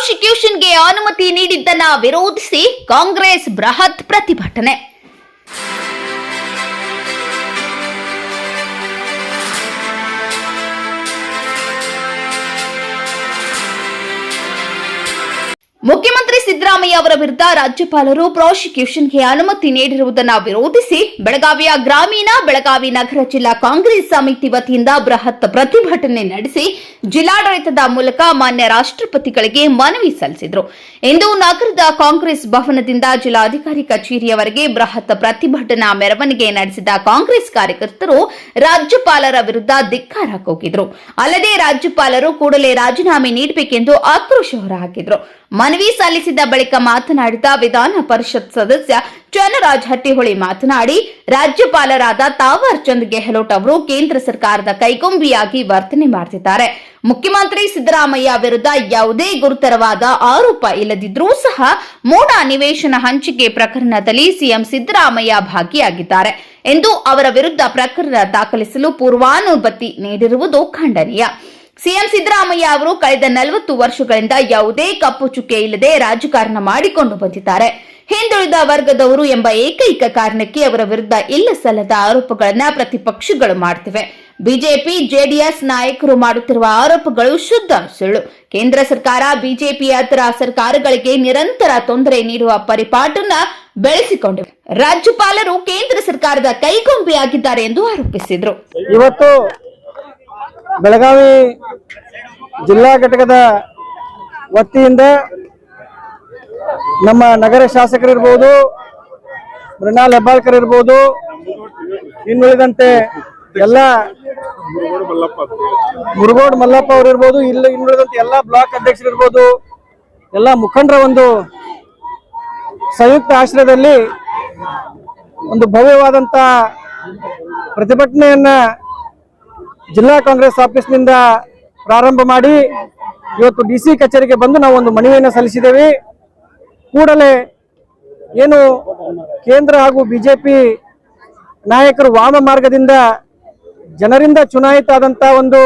ಪ್ರಾಸಿಕ್ಯೂಷನ್ಗೆ ಅನುಮತಿ ನೀಡಿದ್ದನ್ನ ವಿರೋಧಿಸಿ ಕಾಂಗ್ರೆಸ್ ಬೃಹತ್ ಪ್ರತಿಭಟನೆ. ಮುಖ್ಯಮಂತ್ರಿ ಸಿದ್ದರಾಮಯ್ಯ ಅವರ ವಿರುದ್ಧ ರಾಜ್ಯಪಾಲರು ಪ್ರಾಸಿಕ್ಯೂಷನ್ಗೆ ಅನುಮತಿ ನೀಡಿರುವುದನ್ನು ವಿರೋಧಿಸಿ ಬೆಳಗಾವಿಯ ಗ್ರಾಮೀಣ ಬೆಳಗಾವಿ ನಗರ ಜಿಲ್ಲಾ ಕಾಂಗ್ರೆಸ್ ಸಮಿತಿ ವತಿಯಿಂದ ಬೃಹತ್ ಪ್ರತಿಭಟನೆ ನಡೆಸಿ ಜಿಲ್ಲಾಡಳಿತದ ಮೂಲಕ ಮಾನ್ಯ ರಾಷ್ಟ್ರಪತಿಗಳಿಗೆ ಮನವಿ ಸಲ್ಲಿಸಿದರು. ಇಂದು ನಗರದ ಕಾಂಗ್ರೆಸ್ ಭವನದಿಂದ ಜಿಲ್ಲಾಧಿಕಾರಿ ಕಚೇರಿಯವರೆಗೆ ಬೃಹತ್ ಪ್ರತಿಭಟನಾ ಮೆರವಣಿಗೆ ನಡೆಸಿದ ಕಾಂಗ್ರೆಸ್ ಕಾರ್ಯಕರ್ತರು ರಾಜ್ಯಪಾಲರ ವಿರುದ್ಧ ಧಿಕ್ಕಾರ ಹಾಕೋಗಿದ್ರು ಅಲ್ಲದೆ ರಾಜ್ಯಪಾಲರು ಕೂಡಲೇ ರಾಜೀನಾಮೆ ನೀಡಬೇಕೆಂದು ಆಕ್ರೋಶ ಹೊರಹಾಕಿದ್ರು. ಮನವಿ ಸಲ್ಲಿಸಿದ ಬಳಿಕ ಮಾತನಾಡಿದ ವಿಧಾನ ಪರಿಷತ್ ಸದಸ್ಯ ಚನ್ನರಾಜ್ ಹಟ್ಟಿಹೊಳಿ ಮಾತನಾಡಿ, ರಾಜ್ಯಪಾಲರಾದ ತಾವರ್ ಚಂದ್ ಗೆಹ್ಲೋಟ್ ಅವರು ಕೇಂದ್ರ ಸರ್ಕಾರದ ಕೈಗೊಂಬಿಯಾಗಿ ವರ್ತನೆ ಮಾಡುತ್ತಿದ್ದಾರೆ ಮುಖ್ಯಮಂತ್ರಿ ಸಿದ್ದರಾಮಯ್ಯ ವಿರುದ್ಧ ಯಾವುದೇ ಗುರುತರವಾದ ಆರೋಪ ಇಲ್ಲದಿದ್ರೂ ಸಹ ಮೂಡ ನಿವೇಶನ ಹಂಚಿಕೆ ಪ್ರಕರಣದಲ್ಲಿ ಸಿಎಂ ಸಿದ್ದರಾಮಯ್ಯ ಭಾಗಿಯಾಗಿದ್ದಾರೆ ಎಂದು ಅವರ ವಿರುದ್ಧ ಪ್ರಕರಣ ದಾಖಲಿಸಲು ಪೂರ್ವಾನುಮತಿ ನೀಡಿರುವುದು ಖಂಡನೀಯ. ಸಿಎಂ ಸಿದ್ದರಾಮಯ್ಯ ಅವರು ಕಳೆದ ನಲವತ್ತು ವರ್ಷಗಳಿಂದ ಯಾವುದೇ ಕಪ್ಪು ಚುಕ್ಕೆ ಇಲ್ಲದೆ ರಾಜಕಾರಣ ಮಾಡಿಕೊಂಡು ಬಂದಿದ್ದಾರೆ. ಹಿಂದುಳಿದ ವರ್ಗದವರು ಎಂಬ ಏಕೈಕ ಕಾರಣಕ್ಕೆ ಅವರ ವಿರುದ್ಧ ಇಲ್ಲ ಸಲ್ಲದ ಆರೋಪಗಳನ್ನ ಪ್ರತಿಪಕ್ಷಗಳು ಮಾಡ್ತಿವೆ. ಬಿಜೆಪಿ, ಜೆಡಿಎಸ್ ನಾಯಕರು ಮಾಡುತ್ತಿರುವ ಆರೋಪಗಳು ಶುದ್ಧ ಸುಳ್ಳು. ಕೇಂದ್ರ ಸರ್ಕಾರ, ಬಿಜೆಪಿ ಬಿಜೆಪಿಯೇತರ ಸರ್ಕಾರಗಳಿಗೆ ನಿರಂತರ ತೊಂದರೆ ನೀಡುವ ಪರಿಪಾಟನ್ನ ಬೆಳೆಸಿಕೊಂಡಿವೆ. ರಾಜ್ಯಪಾಲರು ಕೇಂದ್ರ ಸರ್ಕಾರದ ಕೈಗೊಂಬೆಯಾಗಿದ್ದಾರೆ ಎಂದು ಆರೋಪಿಸಿದರು. ಇವತ್ತು ಬೆಳಗಾವಿ ಜಿಲ್ಲಾ ಘಟಕದ ವತಿಯಿಂದ ನಮ್ಮ ನಗರ ಶಾಸಕರಿರ್ಬೋದು ಮೃಣಾಲ್ ಹೆಬ್ಬಾಳ್ಕರ್ ಇರ್ಬೋದು, ಇನ್ನುಳಿದಂತೆ ಎಲ್ಲ ಮುರುಗೋಡ್ ಮಲ್ಲಪ್ಪ ಅವರು ಇರ್ಬೋದು, ಇಲ್ಲ ಇನ್ನುಳಿದಂತೆ ಎಲ್ಲ ಬ್ಲಾಕ್ ಅಧ್ಯಕ್ಷರಿರ್ಬೋದು ಎಲ್ಲ ಮುಖಂಡರ ಒಂದು ಸಂಯುಕ್ತ ಆಶ್ರಯದಲ್ಲಿ ಒಂದು ಭವ್ಯವಾದಂತ ಪ್ರತಿಭಟನೆಯನ್ನ ಜಿಲ್ಲಾ ಕಾಂಗ್ರೆಸ್ ಆಫೀಸ್ನಿಂದ ಪ್ರಾರಂಭ ಮಾಡಿ ಇವತ್ತು ಡಿ ಸಿ ಕಚೇರಿಗೆ ಬಂದು ನಾವು ಒಂದು ಮನವಿಯನ್ನು ಸಲ್ಲಿಸಿದ್ದೇವೆ. ಕೂಡಲೇ ಏನು ಕೇಂದ್ರ ಹಾಗೂ ಬಿಜೆಪಿ ನಾಯಕರು ವಾಮ ಮಾರ್ಗದಿಂದ ಜನರಿಂದ ಚುನಾಯಿತ ಆದಂತ ಒಂದು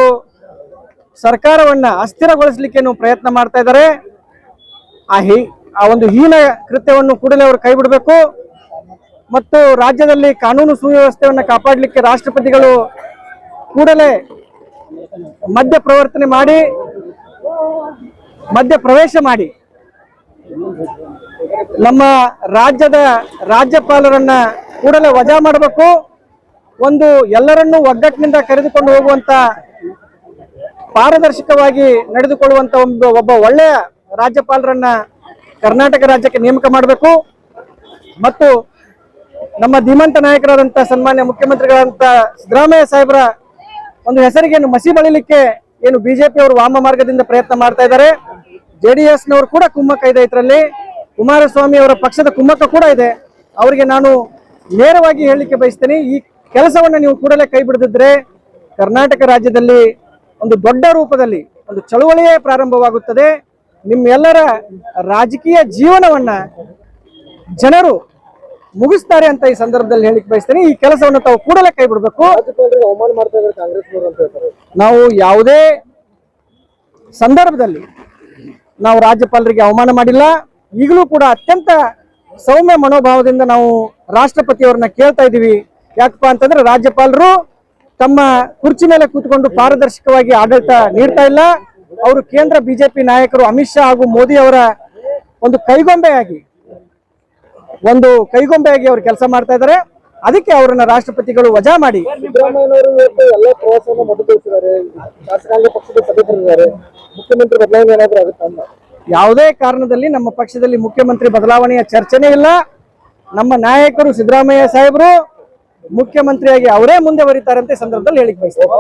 ಸರ್ಕಾರವನ್ನು ಅಸ್ಥಿರಗೊಳಿಸಲಿಕ್ಕೆ ಪ್ರಯತ್ನ ಮಾಡ್ತಾ ಇದ್ದಾರೆ. ಆ ಹೀ, ಆ ಒಂದು ಹೀನ ಕೃತ್ಯವನ್ನು ಕೂಡಲೇ ಅವರು ಕೈ ಬಿಡಬೇಕು. ಮತ್ತು ರಾಜ್ಯದಲ್ಲಿ ಕಾನೂನು ಸುವ್ಯವಸ್ಥೆಯನ್ನು ಕಾಪಾಡಲಿಕ್ಕೆ ರಾಷ್ಟ್ರಪತಿಗಳು ಕೂಡಲೇ ಮಧ್ಯ ಪ್ರವರ್ತನೆ ಮಾಡಿ ಮಧ್ಯ ಪ್ರವೇಶ ಮಾಡಿ. ನಮ್ಮ ರಾಜ್ಯದ ರಾಜ್ಯಪಾಲರನ್ನ ಕೂಡಲೇ ವಜಾ ಮಾಡಬೇಕು. ಒಂದು ಎಲ್ಲರನ್ನೂ ಒಗ್ಗಟ್ಟಿನಿಂದ ಕರೆದುಕೊಂಡು ಹೋಗುವಂತ, ಪಾರದರ್ಶಕವಾಗಿ ನಡೆದುಕೊಳ್ಳುವಂತ ಒಂದು, ಒಬ್ಬ ಒಳ್ಳೆಯ ರಾಜ್ಯಪಾಲರನ್ನ ಕರ್ನಾಟಕ ರಾಜ್ಯಕ್ಕೆ ನೇಮಕ ಮಾಡಬೇಕು. ಮತ್ತು ನಮ್ಮ ಧೀಮಂತ ನಾಯಕರಾದಂಥ ಸನ್ಮಾನ್ಯ ಮುಖ್ಯಮಂತ್ರಿಗಳಂತ ಸಿದ್ದರಾಮಯ್ಯ ಸಾಹೇಬರ ಒಂದು ಹೆಸರಿಗೆ ಮಸಿ ಬಳಿಲಿಕ್ಕೆ ಏನು ಬಿಜೆಪಿ ಅವರು ವಾಮ ಮಾರ್ಗದಿಂದ ಪ್ರಯತ್ನ ಮಾಡ್ತಾ ಇದ್ದಾರೆ. ಜೆಡಿಎಸ್ ನವರು ಕೂಡ ಕುಮ್ಮಕ್ಕ ಇದೆ ಇದರಲ್ಲಿ. ಕುಮಾರಸ್ವಾಮಿ ಅವರ ಪಕ್ಷದ ಕುಮ್ಮಕ್ಕ ಕೂಡ ಇದೆ. ಅವರಿಗೆ ನಾನು ನೇರವಾಗಿ ಹೇಳಲಿಕ್ಕೆ ಬಯಸ್ತೇನೆ, ಈ ಕೆಲಸವನ್ನು ನೀವು ಕೂಡಲೇ ಕೈ ಬಿಡದಿದ್ರೆ ಕರ್ನಾಟಕ ರಾಜ್ಯದಲ್ಲಿ ಒಂದು ದೊಡ್ಡ ರೂಪದಲ್ಲಿ, ಒಂದು ಚಳುವಳಿಯೇ ಪ್ರಾರಂಭವಾಗುತ್ತದೆ. ನಿಮ್ಮೆಲ್ಲರ ರಾಜಕೀಯ ಜೀವನವನ್ನ ಜನರು ಮುಗಿಸ್ತಾರೆ ಅಂತ ಈ ಸಂದರ್ಭದಲ್ಲಿ ಹೇಳಿಕ್ ಬಯಸ್ತೇನೆ. ಈ ಕೆಲಸವನ್ನು ತಾವು ಕೂಡಲೇ ಕೈ ಬಿಡಬೇಕು. ಅವಮಾನ ಮಾಡ್ತಾ ನಾವು ಯಾವುದೇ ಸಂದರ್ಭದಲ್ಲಿ ನಾವು ರಾಜ್ಯಪಾಲರಿಗೆ ಅವಮಾನ ಮಾಡಿಲ್ಲ. ಈಗಲೂ ಕೂಡ ಅತ್ಯಂತ ಸೌಮ್ಯ ಮನೋಭಾವದಿಂದ ನಾವು ರಾಷ್ಟ್ರಪತಿಯವ್ರನ್ನ ಕೇಳ್ತಾ ಇದ್ದೀವಿ. ಯಾಕಪ್ಪ ಅಂತಂದ್ರೆ ರಾಜ್ಯಪಾಲರು ತಮ್ಮ ಕುರ್ಚಿ ಮೇಲೆ ಕೂತ್ಕೊಂಡು ಪಾರದರ್ಶಕವಾಗಿ ಆಡಳಿತ ನೀಡ್ತಾ ಇಲ್ಲ. ಅವರು ಕೇಂದ್ರ ಬಿಜೆಪಿ ನಾಯಕರು ಅಮಿತ್ ಶಾ ಹಾಗೂ ಮೋದಿ ಅವರ ಒಂದು ಕೈಗೊಂಬೆಯಾಗಿ ಒಂದು ಕೈಗೊಂಬೆಯಾಗಿ ಅವರು ಕೆಲಸ ಮಾಡ್ತಾ ಇದ್ದಾರೆ. ಅದಕ್ಕೆ ಅವರನ್ನ ರಾಷ್ಟ್ರಪತಿಗಳು ವಜಾ ಮಾಡಿ. ಯಾವುದೇ ಕಾರಣದಲ್ಲಿ ನಮ್ಮ ಪಕ್ಷದಲ್ಲಿ ಮುಖ್ಯಮಂತ್ರಿ ಬದಲಾವಣೆಯ ಚರ್ಚೆನೇ ಇಲ್ಲ. ನಮ್ಮ ನಾಯಕರು ಸಿದ್ದರಾಮಯ್ಯ ಸಾಹೇಬರು ಮುಖ್ಯಮಂತ್ರಿಯಾಗಿ ಅವರೇ ಮುಂದೆ ಬರೀತಾರಂತೆ ಸಂದರ್ಭದಲ್ಲಿ ಹೇಳಿಕೆ ಬಯಸ್ತೇನೆ.